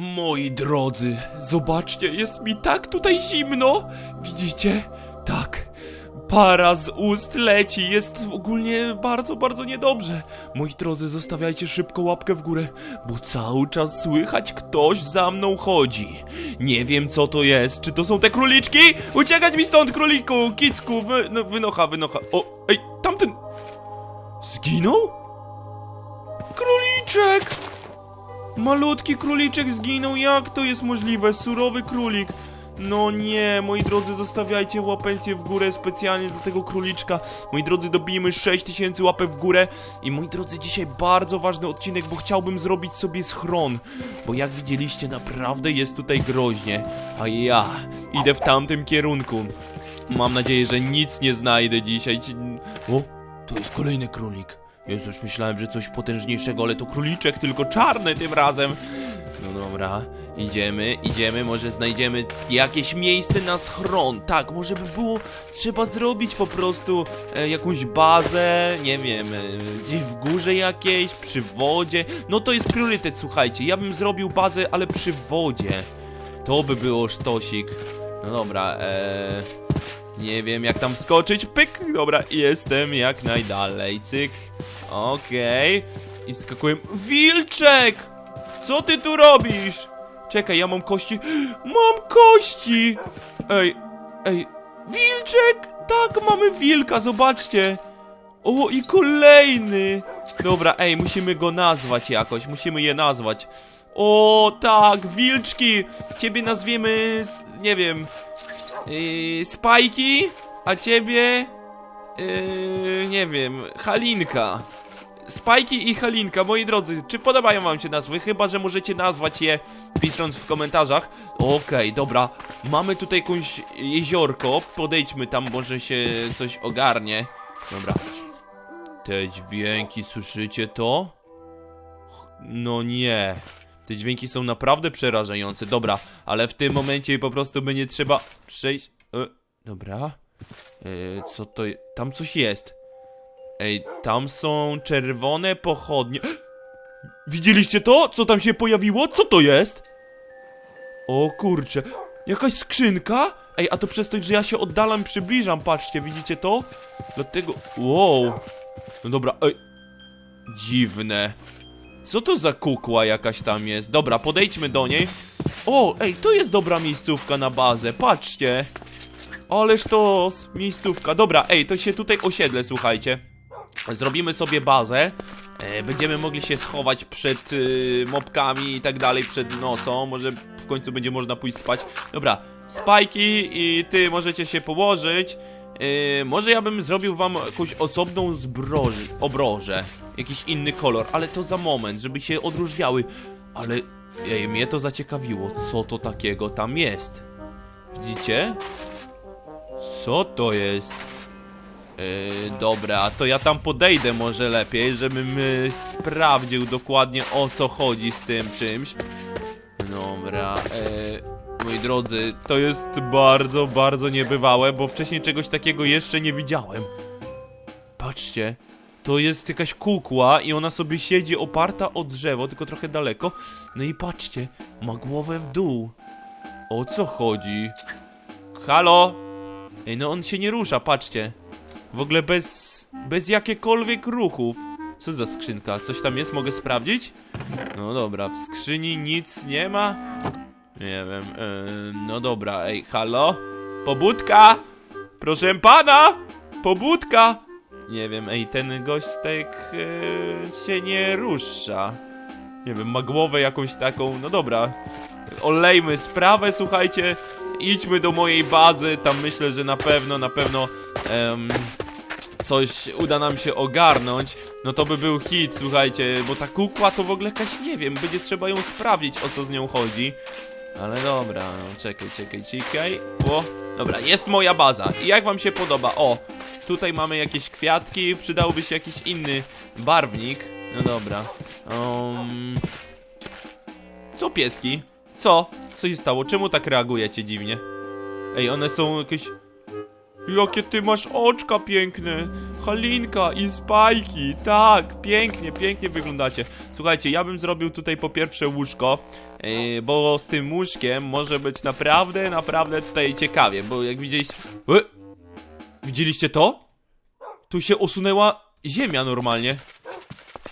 Moi drodzy, zobaczcie, jest mi tak tutaj zimno. Widzicie? Tak. Para z ust leci, jest ogólnie bardzo, bardzo niedobrze. Moi drodzy, zostawiajcie szybko łapkę w górę, bo cały czas słychać ktoś za mną chodzi. Nie wiem co to jest, czy to są te króliczki? Uciekać mi stąd, króliku, kicku, wy, no, wynocha, wynocha. O, ej, tamten... Zginął? Króliczek! Malutki króliczek zginął, jak to jest możliwe? Surowy królik. No nie, moi drodzy, zostawiajcie łapencję w górę specjalnie dla tego króliczka. Moi drodzy, dobijemy 6000 łapek w górę. I moi drodzy, dzisiaj bardzo ważny odcinek, bo chciałbym zrobić sobie schron. Bo jak widzieliście, naprawdę jest tutaj groźnie. A ja idę w tamtym kierunku. Mam nadzieję, że nic nie znajdę dzisiaj. O, to jest kolejny królik. Jezus, myślałem, że coś potężniejszego, ale to króliczek, tylko czarny tym razem. No dobra, idziemy, idziemy, może znajdziemy jakieś miejsce na schron. Tak, może by było trzeba zrobić po prostu e, jakąś bazę, nie wiem, e, gdzieś w górze jakiejś, przy wodzie. No to jest priorytet, słuchajcie, ja bym zrobił bazę, ale przy wodzie. To by było sztosik. No dobra, eee... Nie wiem jak tam wskoczyć, pyk, dobra, jestem jak najdalej, cyk, okej, i skakuję, wilczek, co ty tu robisz? Czekaj, ja mam kości, mam kości, ej, ej, wilczek, tak, mamy wilka, zobaczcie, o i kolejny, dobra, ej, musimy go nazwać jakoś, musimy je nazwać, o tak, wilczki, ciebie nazwiemy, nie wiem, Yy, Spajki, a ciebie. Yy, nie wiem, Halinka. Spajki i Halinka, moi drodzy, czy podobają wam się nazwy? Chyba, że możecie nazwać je pisząc w komentarzach. Okej, dobra, mamy tutaj jakąś jeziorko, podejdźmy tam, może się coś ogarnie. Dobra. Te dźwięki, słyszycie to? No nie. Te dźwięki są naprawdę przerażające. Dobra, ale w tym momencie po prostu będzie trzeba przejść. E, dobra. E, co to je... Tam coś jest. Ej, tam są czerwone pochodnie. Widzieliście to? Co tam się pojawiło? Co to jest? O kurczę. Jakaś skrzynka? Ej, a to przez to, że ja się oddalam, przybliżam, patrzcie, widzicie to? Dlatego... Wow. No dobra, ej. Dziwne. Co to za kukła jakaś tam jest? Dobra, podejdźmy do niej. O, ej, to jest dobra miejscówka na bazę, patrzcie. Ależ to miejscówka. Dobra, ej, to się tutaj osiedle, słuchajcie. Zrobimy sobie bazę. E, będziemy mogli się schować przed y, mopkami i tak dalej, przed nocą. Może w końcu będzie można pójść spać. Dobra, spajki i ty możecie się położyć. E, może ja bym zrobił wam jakąś osobną zbroży, obrożę. Jakiś inny kolor, ale to za moment, żeby się odróżniały. Ale ej, mnie to zaciekawiło, co to takiego tam jest. Widzicie? Co to jest? Yy, dobra, to ja tam podejdę może lepiej, żebym yy, sprawdził dokładnie o co chodzi z tym czymś. Dobra, yy, moi drodzy, to jest bardzo, bardzo niebywałe, bo wcześniej czegoś takiego jeszcze nie widziałem. Patrzcie, to jest jakaś kukła i ona sobie siedzi oparta o drzewo, tylko trochę daleko. No i patrzcie, ma głowę w dół. O co chodzi? Halo? Ej, no on się nie rusza, patrzcie. W ogóle bez, bez jakiekolwiek ruchów. Co za skrzynka? Coś tam jest? Mogę sprawdzić? No dobra, w skrzyni nic nie ma? Nie wiem, yy, no dobra, ej, halo? Pobudka! Proszę pana! Pobudka! Nie wiem, ej, ten gośtek yy, się nie rusza. Nie wiem, ma głowę jakąś taką, no dobra. Olejmy sprawę, słuchajcie. Idźmy do mojej bazy, tam myślę, że na pewno, na pewno coś uda nam się ogarnąć. No to by był hit, słuchajcie, bo ta kukła to w ogóle jakaś, nie wiem, będzie trzeba ją sprawdzić, o co z nią chodzi. Ale dobra, no czekaj, czekaj, czekaj. O, dobra, jest moja baza. I jak wam się podoba? O, tutaj mamy jakieś kwiatki, przydałby się jakiś inny barwnik. No dobra. Um, co pieski? Co? Co się stało? Czemu tak reagujecie dziwnie? Ej, one są jakieś... Jakie ty masz oczka piękne! Halinka i spajki! Tak, pięknie, pięknie wyglądacie. Słuchajcie, ja bym zrobił tutaj po pierwsze łóżko, yy, bo z tym łóżkiem może być naprawdę, naprawdę tutaj ciekawie, bo jak widzieliście... E, widzieliście to? Tu się osunęła ziemia normalnie.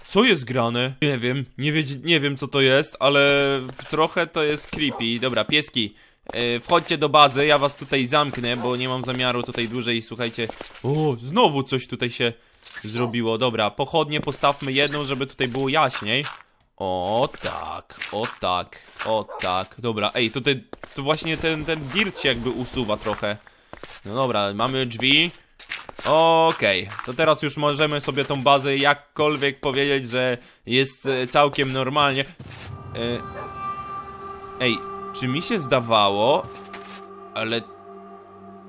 Co jest grane? Nie wiem, nie, wiedz, nie wiem co to jest, ale trochę to jest creepy. Dobra, pieski, e, wchodźcie do bazy, ja was tutaj zamknę, bo nie mam zamiaru tutaj dłużej, słuchajcie. O, znowu coś tutaj się zrobiło. Dobra, pochodnie postawmy jedną, żeby tutaj było jaśniej. O tak, o tak, o tak. Dobra, ej, tutaj to właśnie ten, ten dirt się jakby usuwa trochę. No dobra, mamy drzwi. Okej, to teraz już możemy sobie tą bazę jakkolwiek powiedzieć, że jest e, całkiem normalnie. E, Ej, czy mi się zdawało, ale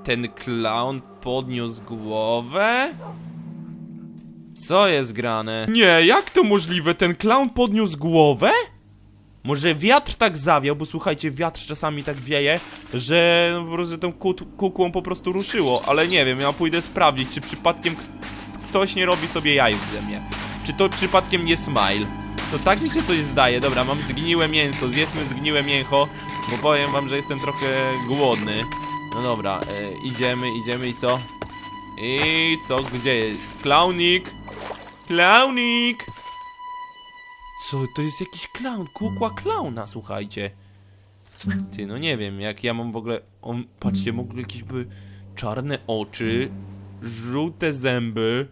ten clown podniósł głowę? Co jest grane? Nie, jak to możliwe? Ten clown podniósł głowę? Może wiatr tak zawiał, bo słuchajcie, wiatr czasami tak wieje, że no po prostu tą kukłą po prostu ruszyło, ale nie wiem, ja pójdę sprawdzić, czy przypadkiem ktoś nie robi sobie jaj ze mnie. Czy to przypadkiem nie smile? To tak mi się coś zdaje. Dobra, mam zgniłe mięso, zjedzmy zgniłe mięcho, bo powiem wam, że jestem trochę głodny. No dobra, e, idziemy, idziemy i co? I co, gdzie jest? Klaunik! Klaunik! Co, to jest jakiś klaun, kukła klauna, słuchajcie. Ty, no nie wiem, jak ja mam w ogóle... On, patrzcie, w ogóle jakieś czarne oczy, żółte zęby.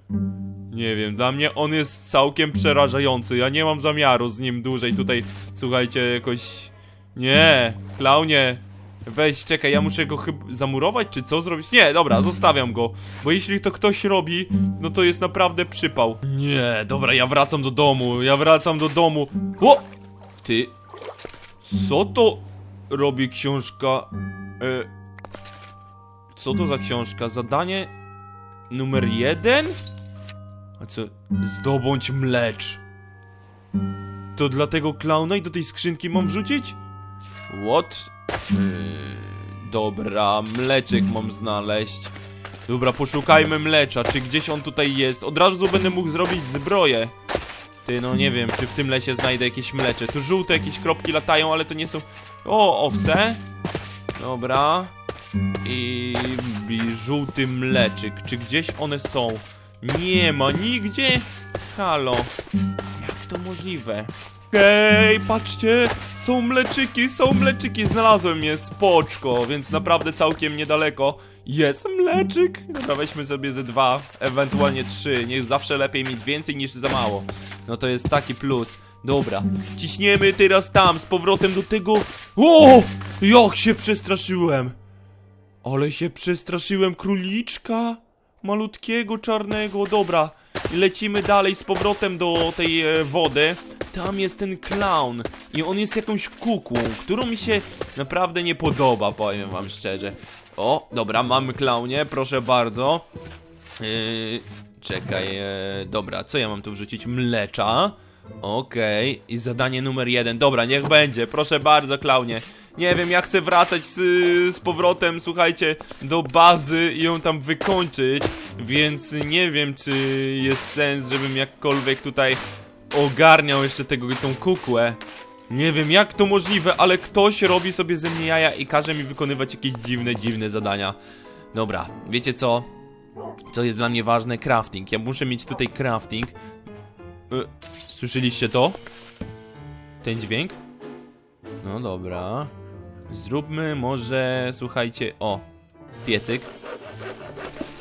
Nie wiem, dla mnie on jest całkiem przerażający. Ja nie mam zamiaru z nim dłużej tutaj, słuchajcie, jakoś... Nie, klaunie, weź, czekaj, ja muszę go chyba zamurować, czy co zrobić? Nie, dobra, zostawiam go, bo jeśli to ktoś robi, no to jest naprawdę przypał. Nie, dobra, ja wracam do domu, ja wracam do domu. O! Ty, co to robi książka? E, co to za książka? Zadanie numer jeden? A co? Zdobądź mlecz. To dla tego klauna i do tej skrzynki mam wrzucić? What? Yy, dobra, mleczek mam znaleźć. Dobra, poszukajmy mlecza. Czy gdzieś on tutaj jest? Od razu będę mógł zrobić zbroję. Ty, no nie wiem, czy w tym lesie znajdę jakieś mlecze. Tu żółte jakieś kropki latają, ale to nie są... O, owce. Dobra. I, I żółty mleczyk. Czy gdzieś one są? Nie ma nigdzie. Halo. Jak to możliwe? Hej, patrzcie, są mleczyki, są mleczyki, znalazłem je, spoczko, więc naprawdę całkiem niedaleko jest mleczyk. Dobra, weźmy sobie ze dwa, ewentualnie trzy, niech zawsze lepiej mieć więcej niż za mało. No to jest taki plus. Dobra, ciśniemy teraz tam, z powrotem do tego... O! Jak się przestraszyłem! Ale się przestraszyłem króliczka malutkiego, czarnego, dobra. Lecimy dalej z powrotem do tej e, wody. Tam jest ten clown i on jest jakąś kukłą, którą mi się naprawdę nie podoba, powiem wam szczerze. O, dobra, mamy klaunie, proszę bardzo. Yy, czekaj, e, dobra, co ja mam tu wrzucić? Mlecza. Okej, i zadanie numer jeden. Dobra, niech będzie, proszę bardzo, klaunie. Nie wiem, ja chcę wracać z, z powrotem, słuchajcie, do bazy i ją tam wykończyć, więc nie wiem, czy jest sens, żebym jakkolwiek tutaj ogarniał jeszcze tego, tą kukłę. Nie wiem, jak to możliwe, ale ktoś robi sobie ze mnie jaja i każe mi wykonywać jakieś dziwne, dziwne zadania. Dobra, wiecie co? Co jest dla mnie ważne? Crafting. Ja muszę mieć tutaj crafting. E, słyszeliście to? Ten dźwięk? No dobra. Zróbmy może, słuchajcie, o, piecyk.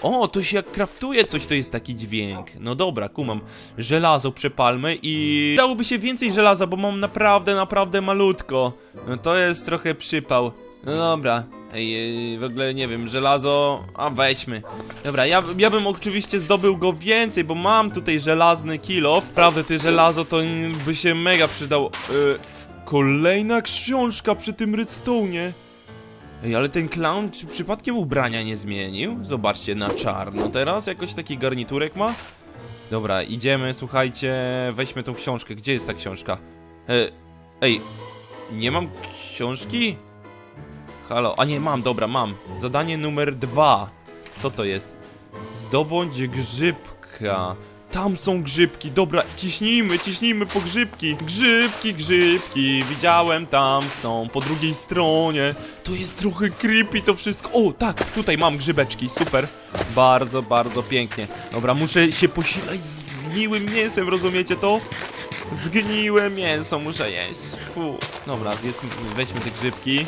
O, to się jak kraftuje coś, to jest taki dźwięk. No dobra, kumam. Żelazo przepalmy i... Dałoby się więcej żelaza, bo mam naprawdę, naprawdę malutko. No to jest trochę przypał. No dobra. Ej, w ogóle nie wiem, żelazo... A, weźmy. Dobra, ja, ja bym oczywiście zdobył go więcej, bo mam tutaj żelazny kilo. Wprawdzie ty żelazo to by się mega przydało. Y, kolejna książka przy tym redstone'ie. Ej, ale ten clown czy przypadkiem ubrania nie zmienił? Zobaczcie, na czarno teraz jakoś taki garniturek ma? Dobra, idziemy, słuchajcie, weźmy tą książkę. Gdzie jest ta książka? E, ej, nie mam książki? Halo, a nie, mam, dobra, mam. Zadanie numer dwa. Co to jest? Zdobądź grzybka. Tam są grzybki, dobra, ciśnijmy, ciśnijmy po grzybki. Grzybki, grzybki, widziałem, tam są, po drugiej stronie. To jest trochę creepy to wszystko. O, tak, tutaj mam grzybeczki, super. Bardzo, bardzo pięknie. Dobra, muszę się posilać z zgniłym mięsem, rozumiecie to? Zgniłe mięso muszę jeść. Fu. Dobra, zjedzmy, weźmy te grzybki.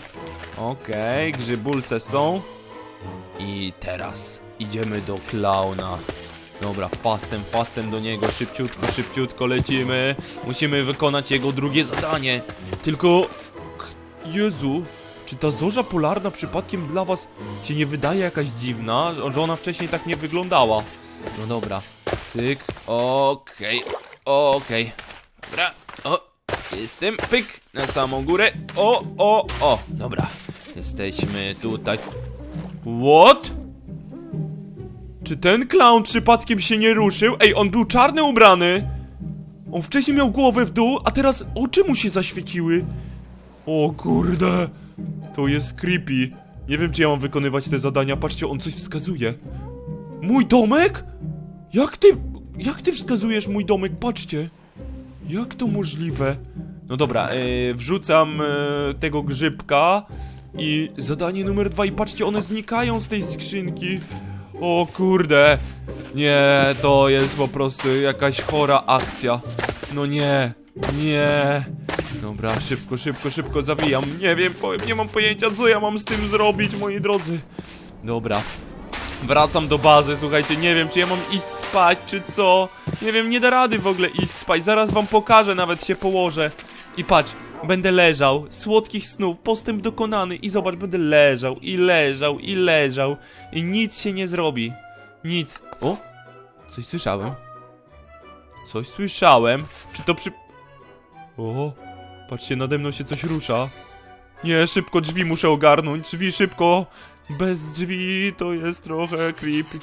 Okej, grzybulce są. I teraz idziemy do klauna. Dobra, fastem, fastem do niego, szybciutko, szybciutko lecimy. Musimy wykonać jego drugie zadanie. Tylko... Jezu, czy ta zorza polarna przypadkiem dla was się nie wydaje jakaś dziwna? Że ona wcześniej tak nie wyglądała. No dobra, cyk, okej, okej. Dobra, o, jestem, pyk, na samą górę. O, o, o, dobra. Jesteśmy tutaj. What? Czy ten clown przypadkiem się nie ruszył? Ej, on był czarny ubrany. On wcześniej miał głowę w dół, a teraz oczy mu się zaświeciły. O kurde, to jest creepy. Nie wiem, czy ja mam wykonywać te zadania. Patrzcie, on coś wskazuje. Mój domek? Jak ty, jak ty wskazujesz mój domek? Patrzcie. Jak to możliwe? No dobra, yy, wrzucam yy, tego grzybka i zadanie numer dwa i patrzcie, one znikają z tej skrzynki. O kurde. Nie, to jest po prostu jakaś chora akcja. No nie, nie. Dobra, szybko, szybko, szybko zawijam. Nie wiem, powiem, nie mam pojęcia, co ja mam z tym zrobić, moi drodzy. Dobra. Wracam do bazy, słuchajcie, nie wiem, czy ja mam iść spać, czy co. Nie wiem, nie da rady w ogóle iść spać. Zaraz wam pokażę, nawet się położę. I patrz, będę leżał, słodkich snów, postęp dokonany i zobacz, będę leżał i leżał i leżał i nic się nie zrobi. Nic. O, coś słyszałem. Coś słyszałem. Czy to przy... O, patrzcie, nade mną się coś rusza. Nie, szybko drzwi muszę ogarnąć, drzwi szybko. Bez drzwi to jest trochę creepy.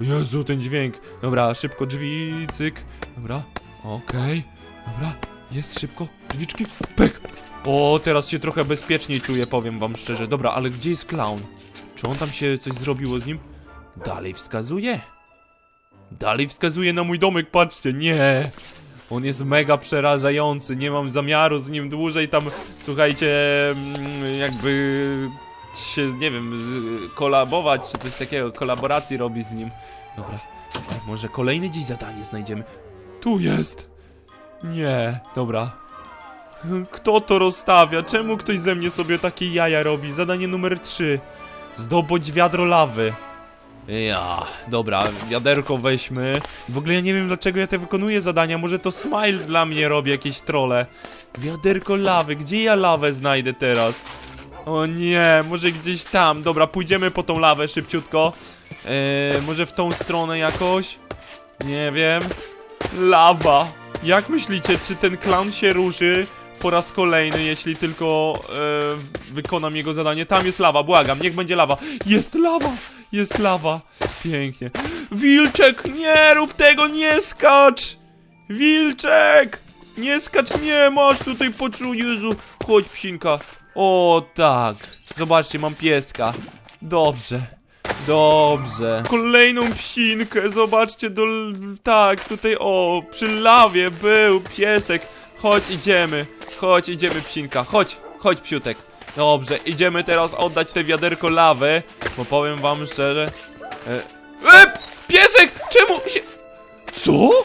Jezu, ten dźwięk. Dobra, szybko drzwi, cyk. Dobra, okej. Dobra, jest szybko. Drzwiczki, pyk. O, teraz się trochę bezpieczniej czuję, powiem wam szczerze. Dobra, ale gdzie jest clown? Czy on tam się coś zrobiło z nim? Dalej wskazuje. Dalej wskazuje na mój domek, patrzcie, nie. On jest mega przerażający, nie mam zamiaru z nim dłużej tam, słuchajcie, mm, jakby się, nie wiem, kolabować czy coś takiego, kolaboracji robić z nim. Dobra, może kolejne dziś zadanie znajdziemy. Tu jest. Nie, dobra. Kto to rozstawia? Czemu ktoś ze mnie sobie takie jaja robi? Zadanie numer 3. Zdobądź wiadro lawy. Ja, dobra, wiaderko weźmy. W ogóle ja nie wiem dlaczego ja te wykonuję zadania, może to Smile dla mnie robi jakieś trole. Wiaderko lawy, gdzie ja lawę znajdę teraz? O nie, może gdzieś tam. Dobra, pójdziemy po tą lawę szybciutko. Eee, może w tą stronę jakoś? Nie wiem. Lawa. Jak myślicie, czy ten clown się ruszy po raz kolejny, jeśli tylko e, wykonam jego zadanie? Tam jest lawa, błagam, niech będzie lawa. Jest lawa, jest lawa. Pięknie. Wilczek, nie rób tego, nie skacz! Wilczek! Nie skacz, nie masz tutaj poczuł, Jezu. Chodź, psinka. O, tak. Zobaczcie, mam pieska. Dobrze. Dobrze. Kolejną psinkę, zobaczcie, do... Tak, tutaj, o, przy lawie był piesek. Chodź, idziemy. Chodź, idziemy, psinka. Chodź, chodź, psiutek. Dobrze, idziemy teraz oddać te wiaderko lawy, bo powiem wam szczerze... E, e, piesek! Czemu się... Co?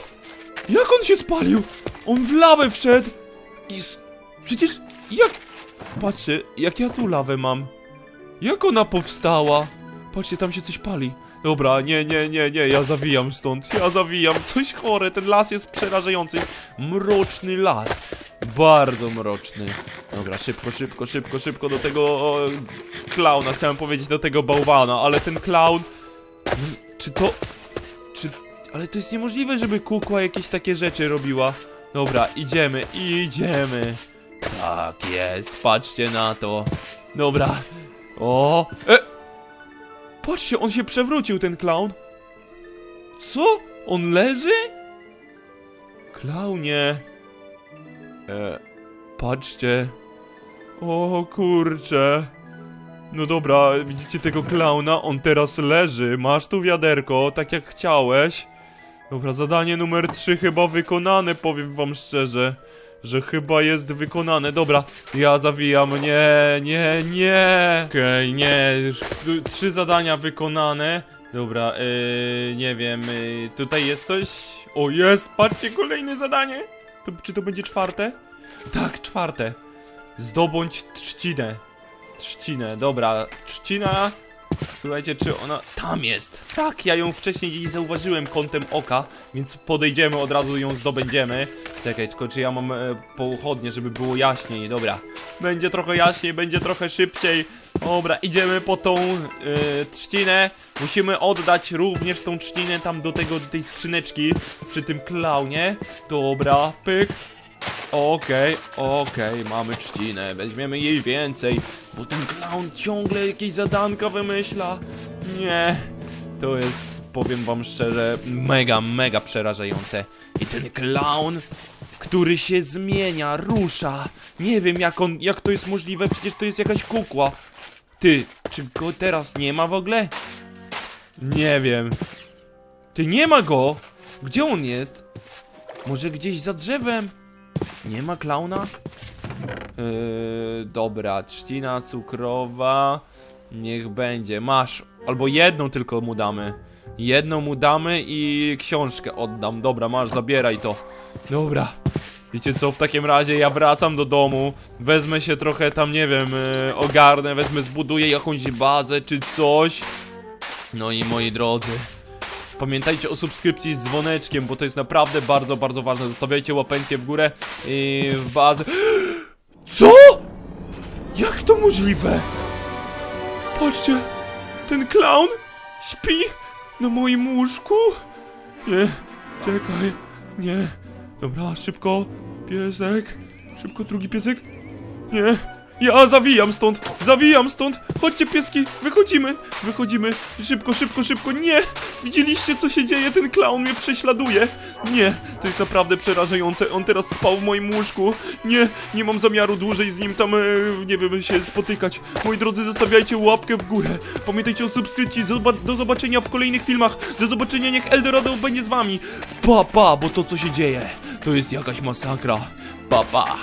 Jak on się spalił? On w lawę wszedł! I... Przecież... Jak... Patrzcie, jak ja tu lawę mam. Jak ona powstała? Patrzcie, tam się coś pali. Dobra, nie, nie, nie, nie, ja zawijam stąd. Ja zawijam. Coś chore, ten las jest przerażający. Mroczny las. Bardzo mroczny. Dobra, szybko, szybko, szybko, szybko do tego o, klauna. Chciałem powiedzieć do tego bałwana, ale ten klaun... Czy to... Czy... Ale to jest niemożliwe, żeby kukła jakieś takie rzeczy robiła. Dobra, idziemy, idziemy. Tak jest, patrzcie na to. Dobra. O! E! Patrzcie, on się przewrócił, ten clown. Co? On leży? Klaunie. E, patrzcie. O kurcze. No dobra, widzicie tego klauna? On teraz leży. Masz tu wiaderko, tak jak chciałeś. Dobra, zadanie numer 3 chyba wykonane, powiem wam szczerze. Że chyba jest wykonane. Dobra, ja zawijam. Nie, nie, nie. Okej, nie. Już trzy zadania wykonane. Dobra, yy, nie wiem. Yy, tutaj jest coś. O, jest! Patrzcie, kolejne zadanie. To, czy to będzie czwarte? Tak, czwarte. Zdobądź trzcinę. Trzcinę, dobra. Trzcina. Słuchajcie, czy ona tam jest? Tak, ja ją wcześniej gdzieś zauważyłem kątem oka, więc podejdziemy, od razu ją zdobędziemy. Czekaj, tylko czy ja mam e, pochodnie, żeby było jaśniej, dobra. Będzie trochę jaśniej, będzie trochę szybciej. Dobra, idziemy po tą e, trzcinę. Musimy oddać również tą trzcinę tam do tego, do tej skrzyneczki przy tym klaunie. Dobra, pyk. Okej, okej, mamy trzcinę, weźmiemy jej więcej, bo ten clown ciągle jakieś zadanka wymyśla. Nie, to jest, powiem wam szczerze, mega, mega przerażające. I ten clown, który się zmienia, rusza. Nie wiem jak on, jak to jest możliwe, przecież to jest jakaś kukła. Ty, czy go teraz nie ma w ogóle? Nie wiem. Ty, nie ma go! Gdzie on jest? Może gdzieś za drzewem? Nie ma klauna? Yy, dobra, trzcina cukrowa. Niech będzie. Masz. Albo jedną tylko mu damy. Jedną mu damy i książkę oddam. Dobra, masz, zabieraj to. Dobra. Wiecie co, w takim razie ja wracam do domu, wezmę się trochę tam, nie wiem, yy, ogarnę, wezmę, zbuduję jakąś bazę czy coś. No i moi drodzy, Pamiętajcie o subskrypcji z dzwoneczkiem, bo to jest naprawdę bardzo, bardzo ważne. Zostawiajcie łapencję w górę i w bazę. Co? Jak to możliwe? Patrzcie, ten clown śpi na moim łóżku. Nie, czekaj, nie. Dobra, szybko, piesek, szybko drugi piesek. Nie, ja zawijam stąd, zawijam stąd. Chodźcie pieski, wychodzimy, wychodzimy. Szybko, szybko, szybko. Nie! Widzieliście co się dzieje? Ten clown mnie prześladuje. Nie, to jest naprawdę przerażające. On teraz spał w moim łóżku. Nie, nie mam zamiaru dłużej z nim tam, e, nie wiem, się spotykać. Moi drodzy, zostawiajcie łapkę w górę. Pamiętajcie o subskrypcji. Zoba- do zobaczenia w kolejnych filmach. Do zobaczenia, niech Eldorado będzie z wami. Pa, pa, bo to co się dzieje, to jest jakaś masakra. Pa, pa.